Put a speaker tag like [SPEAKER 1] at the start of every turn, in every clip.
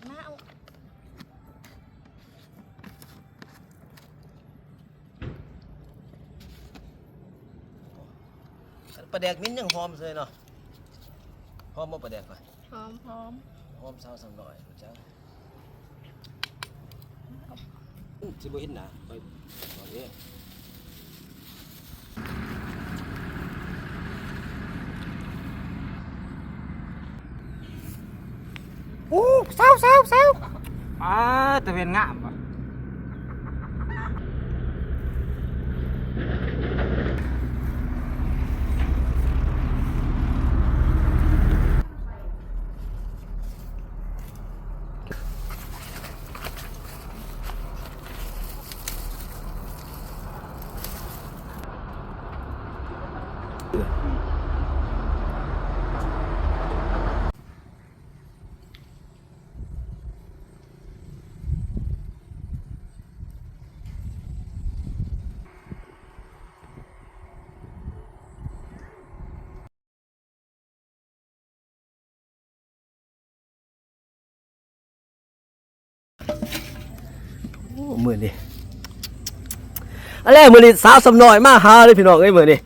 [SPEAKER 1] บักหน้าเอา
[SPEAKER 2] ปลาแดกมิ้นยังหอมเลยเนาะหอมบ่ปลาแดกไป
[SPEAKER 1] หอมหอม
[SPEAKER 2] หอมสาวสำหน่อยรู้จักอื้อสิบ่เห็นหน้าไปบอกเด้
[SPEAKER 3] โอ้ เศร้าเศร้าเศร้าอ่าตะเวนงาม
[SPEAKER 2] มื้อนี้อะไรมื้อนี้สาวสำหน่อยมาหาเลยพี่น้องเอ้ยมื้อนี้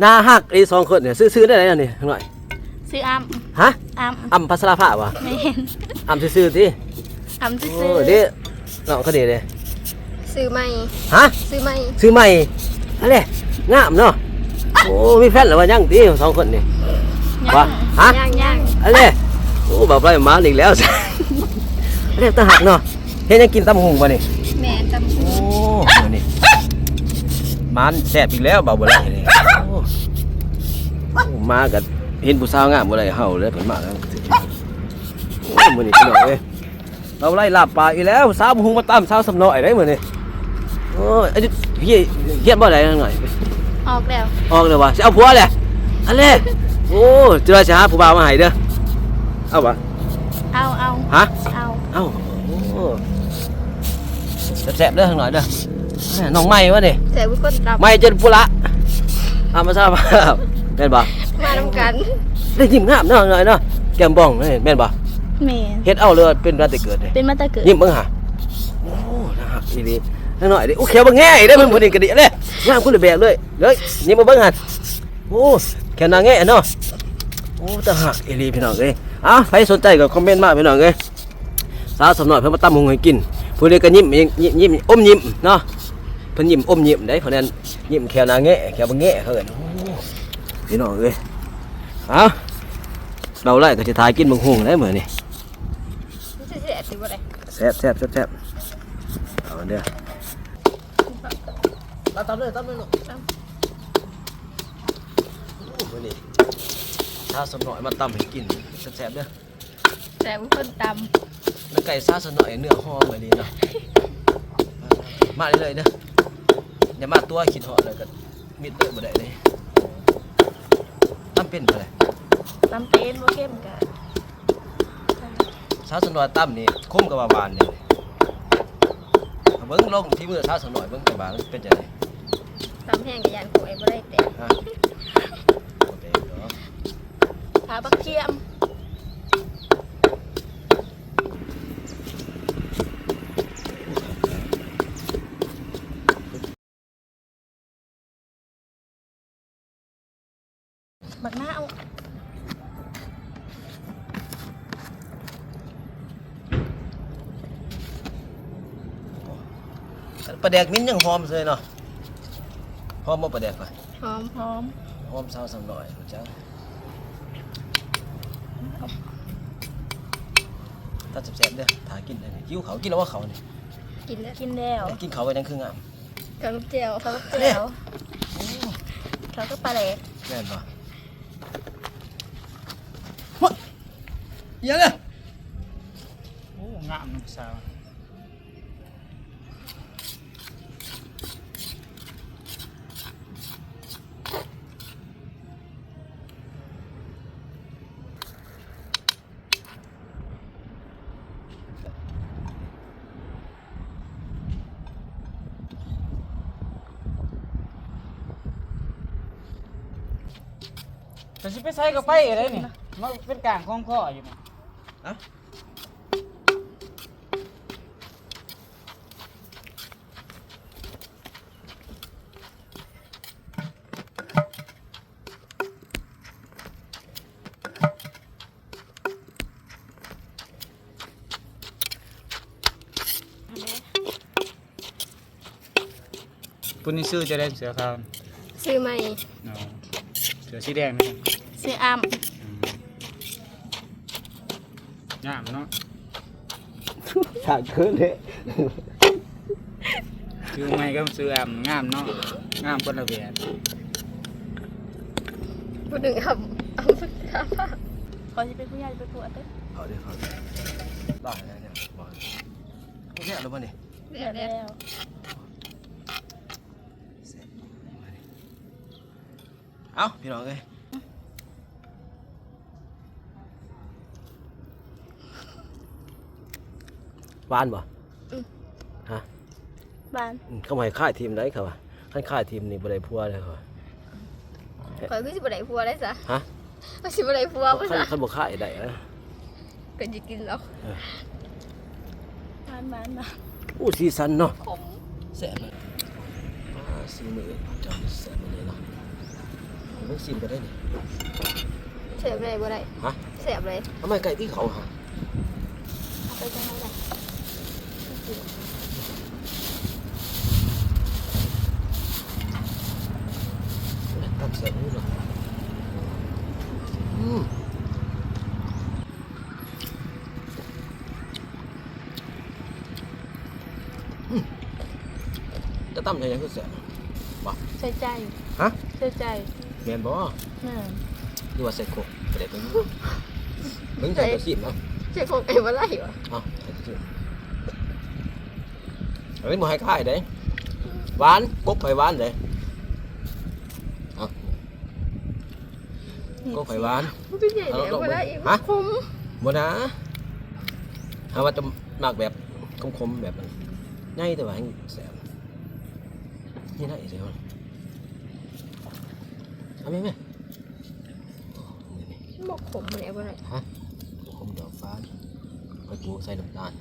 [SPEAKER 2] หน้าฮักอีสองคนเนี่ยซื้อๆได้ไหนอันนี้หน่อย
[SPEAKER 1] ซื้ออ้ํ
[SPEAKER 2] ฮะ
[SPEAKER 1] อ้ํ
[SPEAKER 2] อำพัสราภาวะ
[SPEAKER 1] ไม่เห็น
[SPEAKER 2] อำซื่อๆติ
[SPEAKER 1] อ้ํ
[SPEAKER 2] โอ้
[SPEAKER 1] ซื้อ
[SPEAKER 2] เด้น้องเขาเด้เด้
[SPEAKER 1] ซื้อใหม่
[SPEAKER 2] ฮะ
[SPEAKER 1] ซื้อใหม่
[SPEAKER 2] ซื้อใหม่อะไรงามเนาะโอ้มีแฟนหรือว่ายังติสองคนนี่ว่าฮะ
[SPEAKER 1] ย่างย่าง
[SPEAKER 2] อะไรโอ้แบบไรมาอีกแล้วอะไรตาหักเนาะเฮ็ดยังกินตำหุงบ่นี่
[SPEAKER 1] แม่ตำ
[SPEAKER 2] โอ้ มื้อนี่มันแซ่บอีกแล้วเบาบ่ได้นี่โอ้โอ้มากับเห็นผู้สาวงามบ่ได้เฮาเลยเพิ่นมาแล้วโอ้มื้อนี้พี่น้องเอ้ยเราไล่ลาบปลาอีกแล้วสาวหุงมาตำสาวสำน้อยได้มื้อนี้โอ้ยอายุเฮียเฮียนบ่ได้หน่อย
[SPEAKER 1] ออกแล้ว
[SPEAKER 2] ออกเลยว่ะสิเอาผัวแหละอันเล่โอ้จะได้สิหาผู้บ่าวมาให้เด้อเอาวะ
[SPEAKER 1] เอาเอา
[SPEAKER 2] ฮะ
[SPEAKER 1] เอา
[SPEAKER 2] เอาโอ้ แซ่บๆเด้อทางหน่อยเด้อแม่น้องใหม่วะนี่
[SPEAKER 1] แต่บุคคลรับ
[SPEAKER 2] ใหม่เจนปุระเอามาทราบแม่นบ่
[SPEAKER 1] มาทำกัน
[SPEAKER 2] ได้ยิ้มงามเนาะหน่อยเนาะแก้มบ้องนี่แม่นบ่
[SPEAKER 1] แม่
[SPEAKER 2] เฮ็ดเอาเลยเป็นราติเกิดนี่
[SPEAKER 1] เป็นมาแตะเกิด
[SPEAKER 2] ยิ้มเบิ่งหาโอ้นะฮะอีนี่หน่อยดิโอ้เขียวบ่แง่อีกเด้อเพิ่นพุ่นนี่ก็ดีเด้งามคุณละแบบเลยเลยยิ้มมาเบิ่งหั่นโอ้แค่นางแง่เนาะโอ้ตาหักเอหลีพี่น้องเอ้ยอะใครสนใจก็คอมเมนต์มาพี่น้องเอ้ยสาวสำหน่อยเพิ่นมาตั้มหงให้กิน ผู้ใดก็ยิ้มยิ้มยิ้มยิ้มอมยิ้มเนาะเพิ่นยิ้มอมยิ้มได้เพราะนั้นยิ้มแควหนาแงะแควบ่แงะเขาเอิ้นโอ้พี่น้องเอ้ยเอาเราไล่ก็สิทายกินบังหุงได้มื้อนี้
[SPEAKER 1] มันจะเสียสิบ่ได้
[SPEAKER 2] แซ่บแซ่บแซ่บแซ่บเอาเด้อตามตามเลยตามเลยลูกตามโอ้มื้อนี้สาวสำหน่อยมาตั้มให้กินแซ่บๆเด้อ
[SPEAKER 1] แต่บุคคลต
[SPEAKER 2] แล้วไก่ซาสหน่อยเนื้อหอมเหมือนนี้เนาะมาเลยๆเด้ออย่ามาตัวคิดหอดเลยกันมิดเด้อบ่ได้เลยตั้มเป็นบ่ได้ำ
[SPEAKER 1] ตำ เป็นบ่เข้มกะ
[SPEAKER 2] ซาสหน่อยตั้มนี่คุ้มกับว่าหวานนี่เบิ่งลงที่มือซาสหน่อยเบิ่งกับว่ามันเป็นจังได๋
[SPEAKER 1] ตำแห้งกับยานขวยบ่ได้แต่
[SPEAKER 2] ฮะโอเคเนาะ
[SPEAKER 1] ทาบักเทียม
[SPEAKER 2] ลาแดกมิ้นยังหอมเลยเนาะหอมบ่ปลาแดกไป
[SPEAKER 1] หอมหอม
[SPEAKER 2] หอมซาสหน่อยรู้จักถ้าแซ่บๆเด้อถ้ากินได้นี่หิวเขาวกินแล้วว่าเขานี่
[SPEAKER 1] กินแล้วกินแล้ว
[SPEAKER 2] กินเขาวไว้ยังคืองาม
[SPEAKER 1] กับลูกเจียวกับลูกเจียวเขาก็ปลาแหลก
[SPEAKER 2] แม่นบ่ฮะเยังไง
[SPEAKER 3] โอ้งามน้องสาว แต่ชิไปใช่กับไปอะไรนี่มันเป็นกลางของข้ออยู่นี่ะปุ่นี่ซื้อจะได้เสือขาว
[SPEAKER 1] ซื้อไหม
[SPEAKER 3] เอาเสือสีแดงนี่
[SPEAKER 1] ซื้ออ้ํ
[SPEAKER 3] อืมงามเนาะ
[SPEAKER 2] ฉากเกินเลย
[SPEAKER 3] ซื้อใหม่ก็ซื้อแอมงามเนาะงามคนละแบบ
[SPEAKER 1] ผู้หนึ่งอ้ํอ้ํสักครั้งขอสิเป็นผู้ใหญ่ไปปวดเด้อ
[SPEAKER 2] เอาดิเอาดิได้แล้วเนี่ยบอกโอเคแล้วป่ะนี่
[SPEAKER 1] เดี๋ยวแล้ว
[SPEAKER 2] เอ้าพี่น้องเอ้ย หวานบ่
[SPEAKER 1] บ้าน
[SPEAKER 2] อืมเขาให้ค่ายทีมไหนเขาว่าขั้นค่ายทีมนี่บ่ได้พัวเลยเขาว่า
[SPEAKER 1] ข่อยคือสิบ่ได้ผัวได้ซะ
[SPEAKER 2] ฮะ
[SPEAKER 1] ข่อยสิบ่ได้ผัวบ่
[SPEAKER 2] ขั้น
[SPEAKER 1] ซะ
[SPEAKER 2] ขั้นบ่ค่ายได้นะ
[SPEAKER 1] ก็สิกินแล้ว
[SPEAKER 2] เออ
[SPEAKER 1] บ้านบ้านบ้าน
[SPEAKER 2] อู้สีสันเนาะ
[SPEAKER 1] ขม
[SPEAKER 2] แซ่บเลยอ่าสีมือจำแซ่บมาเลยเนาะเบิ่งซิมก็ได้นี่
[SPEAKER 1] เสียบเลยบ่ได้
[SPEAKER 2] ฮะ
[SPEAKER 1] เสียบเลย
[SPEAKER 2] ทำไมไก่ที่เขาหา
[SPEAKER 1] เอาไปจังได๋ล่ะ
[SPEAKER 2] ตั้งแซ่บนี่เนาะอืมอืมจะตั้มยังไงก็แซ่บ
[SPEAKER 1] ใส่ใจ
[SPEAKER 2] ฮะ
[SPEAKER 1] ใส่ใจ
[SPEAKER 2] แม่นบ่
[SPEAKER 1] แม่น
[SPEAKER 2] หรือว่าใส่โคกก็ด้เป็นเบิ่งใส่ตัวซีมเนาะ
[SPEAKER 1] ใส่ของไอ้บ่ไหลวะ
[SPEAKER 2] เอ้าใส่ตัว ซีมอันนี้บ่ให้ค่ายเด้หวานกบไผหวานเด้เอ้ากบไผหวาน
[SPEAKER 1] มันเป็นใหญ่แล้วบ่ได้อีก
[SPEAKER 2] ฮะ
[SPEAKER 1] ขม
[SPEAKER 2] บ่นะถ้าว่าจะมักแบบคมๆแบบนั้นง่ายแต่ว่าแห้งแซ่บนี่ได้เดี๋ยวเอาไหมแม่โอ้นี่นี่
[SPEAKER 1] บ่ขมมันไอ้บ่ได้
[SPEAKER 2] คมดอกฟ้าไปปลูกใส่น้ำตาล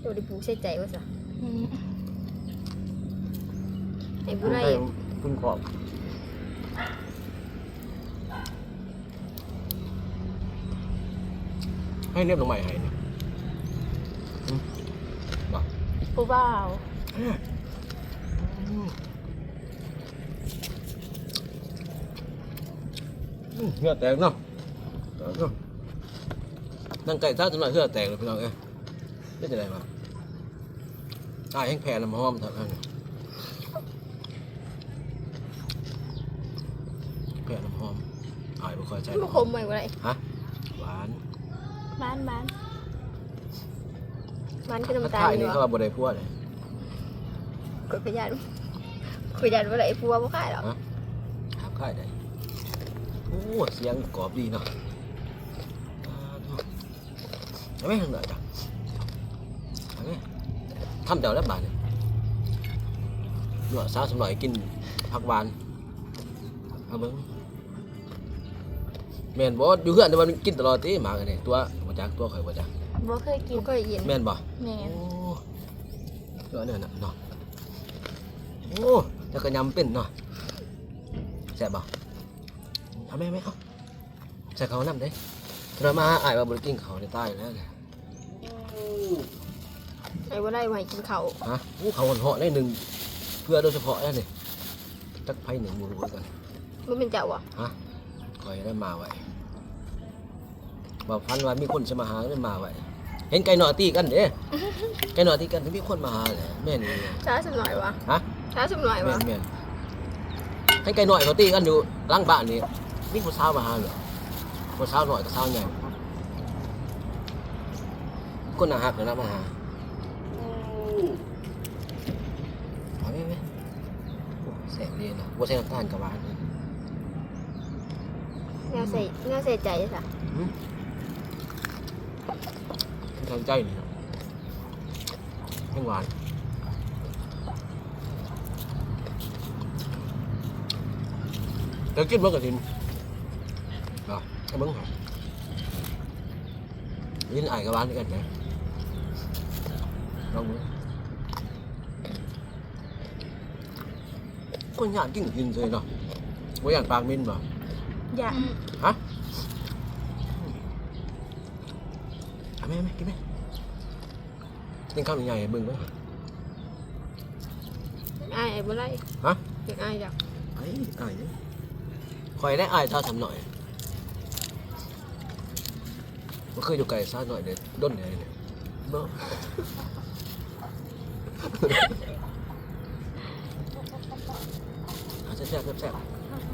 [SPEAKER 1] โดนดิปลูกใส่ใจว่าซะ ไอ้บ่ได้
[SPEAKER 2] คุณขอบให้เรียบลงใหม่ให้เนี่ย
[SPEAKER 1] ผู้บ่าว
[SPEAKER 2] เหือแตกเนาะแตกเนาะนั่งไก่ซ่าจนหน่อยเหือแตกเลยพี่น้องเอ้ยนี่จะได้มา ตายแห้งแผ่น้ำหอมเถอะนั่นแผ่น้ำหอมอายบ่ค่อยใจ
[SPEAKER 1] บ่
[SPEAKER 2] น้ำ
[SPEAKER 1] ข
[SPEAKER 2] หอ
[SPEAKER 1] ม
[SPEAKER 2] ม
[SPEAKER 1] ไว้บ่ได้
[SPEAKER 2] หวาน
[SPEAKER 1] บ้านบ้านบ้านคือ
[SPEAKER 2] ถ้า
[SPEAKER 1] น้ำตาล
[SPEAKER 2] ถ่าย
[SPEAKER 1] นี่
[SPEAKER 2] นี่
[SPEAKER 1] วะ
[SPEAKER 2] เขาว่าบ่ได้พัวเลย
[SPEAKER 1] กดขยันขยันบ่ได้ผัวบ่ขายหรอก
[SPEAKER 2] หาค่ายได้โอ้เสียงกรอบดีเนาะเอาไม่ทางไหนจ้ะเอาไม่ทำเดี๋ยวแล้วบาทเนี่ยหนวดสาวสมหน่อยกินผักหวานเอาเบิ้งแม่นบ่อยู่เฮือนแต่ว่ามันกินตลอดติหมากันนี่ตัวบ่จักตัวข่อยบ่จัก
[SPEAKER 1] บ่เคยกินบ่เคยกิน
[SPEAKER 2] แม่นบ่
[SPEAKER 1] แม่
[SPEAKER 2] โอ้
[SPEAKER 1] น
[SPEAKER 2] ตัวเนี่ยน่ะเนาะโอ้แต่ก็ยำเป็นเนาะแซ่บบ่เอาแม่แม่เอาใส่เขาวนำเด้เรามาอายว่าบ่ได้กินเขาวในใต้แล้วเนี่ย
[SPEAKER 1] ไอ้บ่ได้มาให้กินข้าว
[SPEAKER 2] ฮะอู้เขาเหาะได้หนึ่งเพื่อโดยเฉพาะแล้วนี่จักไผหนึ่งหมูรู้กัน
[SPEAKER 1] บ่เป็นเจ้าอะ
[SPEAKER 2] ฮะคอยได้มาไว้บอกพันว่ามีคนจะมาหาได้มาไว้เห็นไก่หน่อตีกันเด้ไก่หน่อตีกันถึงมีคนมาหาแหละแม่นี่
[SPEAKER 1] ช้าสักหน่อยวะ
[SPEAKER 2] ฮะ
[SPEAKER 1] ช้าสักหน่อย
[SPEAKER 2] แม่
[SPEAKER 1] วะ
[SPEAKER 2] นแม่นให้ไก่หน่อยเขาตีกันอยู่หล่างบ้านนี่มีผู้สาวมาหาเหรอผู้สาวหน่อยกับสาวใหญ่คนน่าหักเลยนะมาหา เอาไหมไหมโอ้แสบดีนะว่าใส่น้ำตาลกับหวานนะ
[SPEAKER 1] แนวใส่แนวใส่ใจซะ
[SPEAKER 2] ทางใจนี่นะแห้งหวานเดี๋ยวกินเมื่อกระทินอะให้เบิ้งหน่อยยินไอ้กับหวานด้วยกันไหมลองดู คนอยากกินกินเลยเนาะว่าอย่างปากมินบ่
[SPEAKER 1] อย่า
[SPEAKER 2] ฮะเอาไหมเอาไหมกินไหมกินข้าวใหญ่ๆเบิ่งไหม
[SPEAKER 1] อายบ่ไร
[SPEAKER 2] ฮะ
[SPEAKER 1] อยากอายอยาก
[SPEAKER 2] ไอ้อายเนี่ยคอยได้อายเท่าทำหน่อยมันเคยอยู่ไกลซะหน่อยเด็ดด้นเลยเนี่ยเนาะอะ แซ่บแซ่บแซ่บ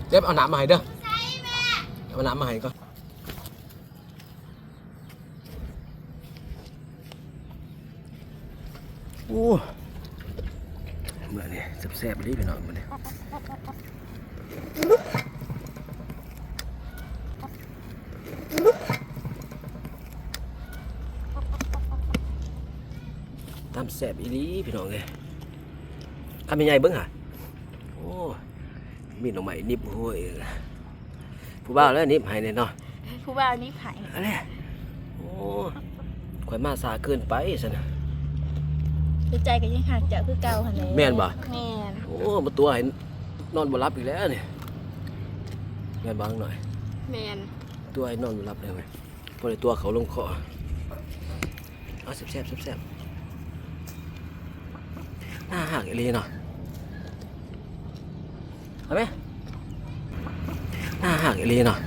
[SPEAKER 2] เจ็บเอาน้ำมาให้เด้อเอาน้ำมาให้ก่อนโอ้เมื่อนี่แซ่บๆเลยพี่น้องมื่อนี้ตามแสบอีหลีพี่น้องเลยทำยังไงเบิ้งหะ มีหน่อไม้นิบห้วยผู้บ่าวแล้วนิบให้แน่เนาะ
[SPEAKER 1] ผู้บ่าวนี่ไผ
[SPEAKER 2] อะไรโอ้ข่อยมาสาเกินไปซะนะ
[SPEAKER 1] คือใจก็ยังหักเจ้าคือเก่าหั่นแหละ
[SPEAKER 2] แม่นบ่
[SPEAKER 1] แม่น
[SPEAKER 2] โอ้มาตัวให้นอนบ่หลับอีกแล้วเนี่ยแม่นบางหน่อย
[SPEAKER 1] แม่น
[SPEAKER 2] ตัวให้นอนบ่หลับเลยไหมพอได้ตัวเขาลงคอเอาแซ่บแซ่บแซ่บหน้าหักอีหลีเนาะ เอาไหมหน้าหักอีหลีเนาะ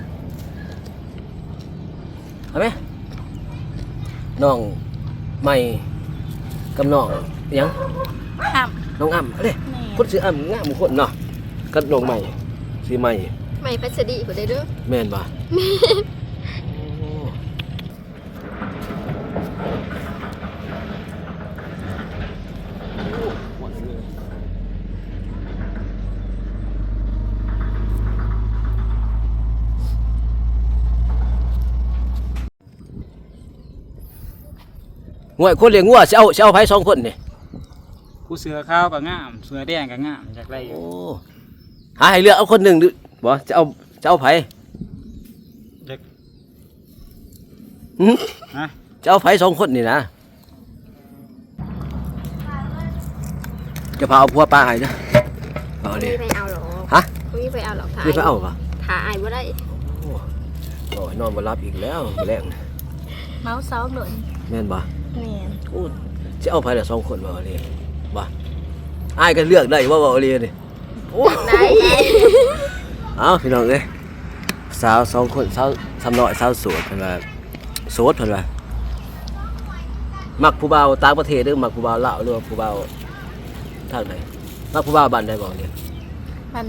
[SPEAKER 2] เอาไหมน้องใหม่กับน้องอิหยัง
[SPEAKER 1] ห้าม
[SPEAKER 2] น้องอ่ำเอ้ย
[SPEAKER 1] แม่
[SPEAKER 2] คนชื่ออ่ำงามคนเนาะกับน้องใหม่ชื่อใหม่
[SPEAKER 1] ไม่พัสดีบ่ได้เด้อ
[SPEAKER 2] แม่นบ่ งวยคนเลี้ยงงัวสิเอาสิเอาไผสองคนนี่
[SPEAKER 3] ผู้เสือขาวก็งามเสือแดงก็งามอยากได้อยู่
[SPEAKER 2] โอ้หาให้เลือกเอาคนหนึ่งดูบ่จะเอาจะเอาไผ
[SPEAKER 3] อยาก
[SPEAKER 2] หึ
[SPEAKER 3] ฮะ
[SPEAKER 2] จะเอาไผสองคนนี่นะจะพาเอาพัวปลาให้นะเอา
[SPEAKER 1] บ่
[SPEAKER 2] ดิ
[SPEAKER 1] มีไปเอาหรอก
[SPEAKER 2] ฮะ
[SPEAKER 1] บ่มีไปเอาหรอกถ่าย
[SPEAKER 2] นี่ไปเอาปะ
[SPEAKER 1] ถ่ายบ่ได้
[SPEAKER 2] โอ้โอ้ยนอนมารับอีกแล้วมื้อแรง
[SPEAKER 1] เมาส์ซ้อมโดน
[SPEAKER 2] แม่นบ่
[SPEAKER 1] แม่น
[SPEAKER 2] โอ้จะเอาไผละสองคนบ่เอาดิบ่อ้ายก็เลือกได้ว่าบ่เอาดินี่โอ้
[SPEAKER 1] ได้
[SPEAKER 2] เอาพี่น้องเอ้ยสาวสองคนสาวสำน้อยสาวโสดเพิ่นว่าโสดเพิ่นว่ามักผู้บ่าวต่างประเทศหรือมักผู้บ่าวลาวหรือว่าผู้บ่าวทางไหนมักผู้บ่าวบ้านใดบ่เนี่ย
[SPEAKER 1] มัน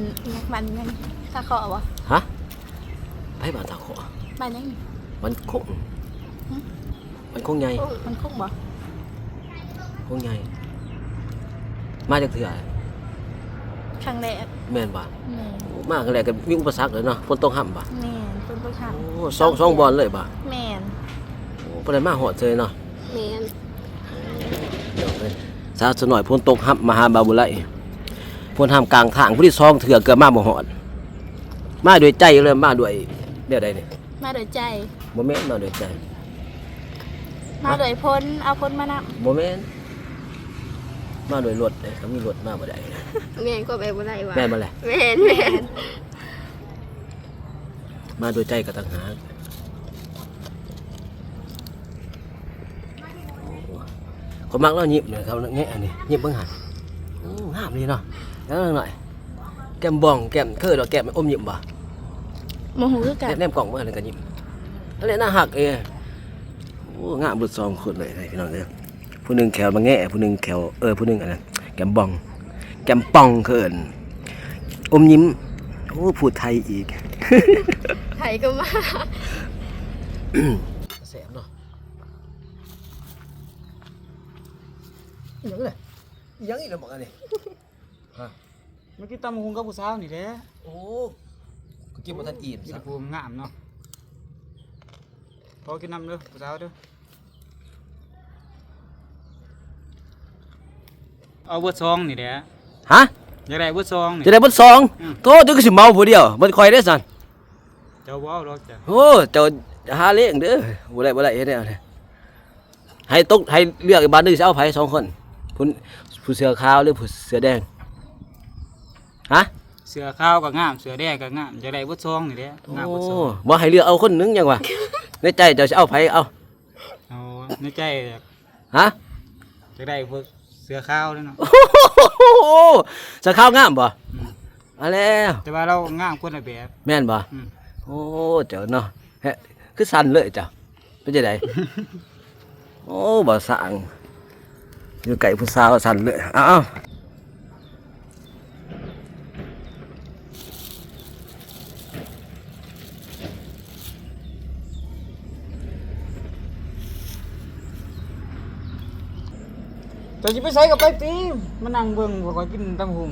[SPEAKER 1] มันยังถ้าขอบ่
[SPEAKER 2] ฮะไปบ้านตาขอ
[SPEAKER 1] มันยัง
[SPEAKER 2] มันคง มันคงใหญ่
[SPEAKER 1] มันคงบ่
[SPEAKER 2] คงใหญ่มาจากเถื่อ
[SPEAKER 1] ครั้งแรก
[SPEAKER 2] แม่นบ่
[SPEAKER 1] แม่น
[SPEAKER 2] มาครั้งแรกก็มีอุปสรรคเลยเนาะฝนตกห่ำบ่
[SPEAKER 1] แม่นเพิ่นบ่ทัน
[SPEAKER 2] โอ้สองสองบอลเลยบ่
[SPEAKER 1] แม่น
[SPEAKER 2] โอ้บ่ได้มาหอดเลยเนาะ
[SPEAKER 1] แม่น
[SPEAKER 2] เดี๋ยวเลยสาวสหน่อยฝนตกห่ำมาหาบาบุไลฝนห่ำกลางทางผู้ที่ซองเถื่อเกือบมาบ่หอดมาด้วยใจเลยมาด้วยเดี๋ยวใดนี่
[SPEAKER 1] มาโดยใจ
[SPEAKER 2] บ่แม่นมาด้วยใจ
[SPEAKER 1] มาโดยพ้นเอาพ้นมานำ
[SPEAKER 2] บ่แม่นมาด้วยรถเด้เขามีรถมาบ่ได้
[SPEAKER 1] แม่นก็ไปบ่ได้ว่า
[SPEAKER 2] แม่นบ่แหละ
[SPEAKER 1] แม่นแม่น
[SPEAKER 2] มาด้วยใจกับต่างหากคนมักเราหยิบเนี่ยเขาแงะอันนี้หยิบเบิ่งหันโอ้งามดีเนาะแล้วหน่อยแก้มบ้องแก้มเคยดอกแก้มอมหยิบบ่
[SPEAKER 1] โมโหคือกัน
[SPEAKER 2] แนบแนมกล่องเมื่อนึงก็หยิบนั่นแหละหน้าหักเอง โอ้งามบุดซองคนเลยพี่น้องเด้อผู้หนึงแขวมาแงะผู้หนึงแขวเออผู้หนึงอันนั้นแก้มบ้อง แก้มป่องเขินอมยิ้มโอ้พูดไทยอีก
[SPEAKER 1] ไผก็มา
[SPEAKER 2] แสบเนาะยังไงยังอีกแล้วบอกอันนี้
[SPEAKER 3] เมื่อกี้ตำหุงกับผู้สาวนี่แหละ
[SPEAKER 2] โอ้ก็กินมาทันอิ่ม
[SPEAKER 3] กิน
[SPEAKER 2] ซะ
[SPEAKER 3] ภูมิงามเนาะ พอกินน้ำเด้อผู้สาวเด้อเอาเบอร์ซองนี่แหละ
[SPEAKER 2] ฮะ
[SPEAKER 3] อยากได้เบอร์ซองนี่
[SPEAKER 2] จะได้เบดสอง
[SPEAKER 3] อืม
[SPEAKER 2] โตเจ้าก็สิเมาผู้เดียวเบดคอยได้อสัน
[SPEAKER 3] เจ้าบ่เอาหรอกจ้ะ
[SPEAKER 2] โอ้เจ้าหาเลี้ยงเด้อบ่ได้บ่ได้เฮ็ดแนวนี้ให้ตกให้เลือกอีกบ้านหนึงสิเอาไผสองคนผู้ผู้เสือขาวหรือผู้เสือแดงฮะ
[SPEAKER 3] เสือขาวก็งามเสือแดงก็งามอยากได้เบอร์ซองนี่แหละงาม
[SPEAKER 2] โอ้
[SPEAKER 3] เบอร์ซอง
[SPEAKER 2] บ่ให้เลือกเอาคนหนึงยังวะ ในใจเจ้าสิเอาไผเอา
[SPEAKER 3] เอาในใจอยาก
[SPEAKER 2] ฮะ
[SPEAKER 3] อยากได้เบอร์เสือขาวเลยเนาะ
[SPEAKER 2] โอ้โหโหจะเข้าวงามบ่เอาแล้ว
[SPEAKER 3] แต่ว่าเรางามคนละแบบ
[SPEAKER 2] แม่นบ่
[SPEAKER 3] อืม
[SPEAKER 2] โอ้เจ้าเนาะเฮ้คือสั่นเลยเจ้าเป็นจังได โอ้บ่สร้างอยู่ไกลผู้สาวสั่นเลยเอ้า
[SPEAKER 3] จะสิไปใส่กับไปตีมานั่งเบิ่งบ่ค่อยกินตำหุง